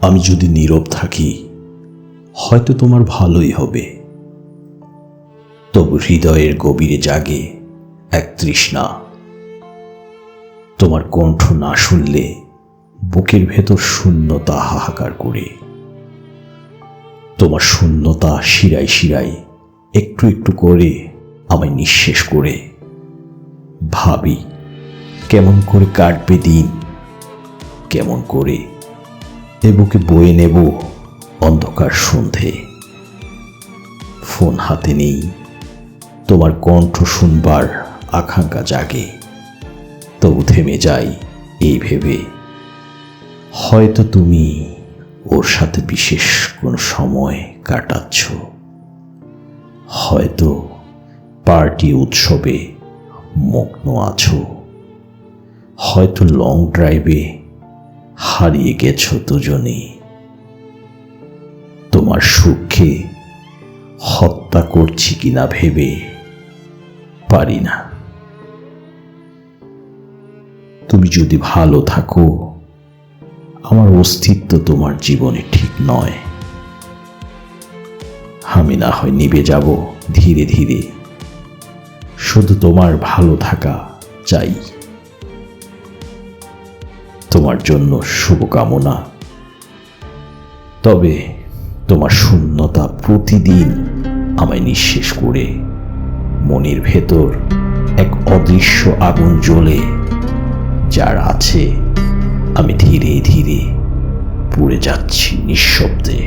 আমি যদি নীরব থাকি, হয়তো তোমার ভালোই হবে। তবু হৃদয়ের গভীরে জাগে এক তৃষ্ণা। তোমার কণ্ঠ না শুনলে বুকের ভেতর শূন্যতা হাহাকার করে। তোমার শূন্যতা শিরায় শিরাই একটু একটু করে আমায় নিঃশেষ করে। ভাবি, কেমন করে কাটবে দিন, কেমন করে বুকে বয়ে নেব অন্ধকার সন্ধে। ফোন হাতে নেই, তোমার কণ্ঠ শুনবার আকাঙ্ক্ষা জাগে। তবু থেমে যাই এই ভেবে। হয়তো তুমি ওর সাথে বিশেষ কোনো সময় কাটাচ্ছ। হয়তো পার্টি উৎসবে মগ্ন আছো। হয়তো লং ড্রাইভে হারিয়ে গেছো দুজনেই। তোমার সুখে হত্যা করছি কিনা ভেবে পারি না। তুমি যদি ভালো থাকো, আমার অস্তিত্ব তোমার জীবনে ঠিক নয়। আমি না হয় নিবে যাব ধীরে ধীরে। শুধু তোমার ভালো থাকা চাই। তোমার জন্য শুভকামনা। তবে তোমার শূন্যতা প্রতিদিন আমায় নিঃশেষ করে। মনের ভেতর এক অদৃশ্য আগুন জ্বলে, যার আছে আমি ধীরে ধীরে পুড়ে যাচ্ছি নিঃশব্দে।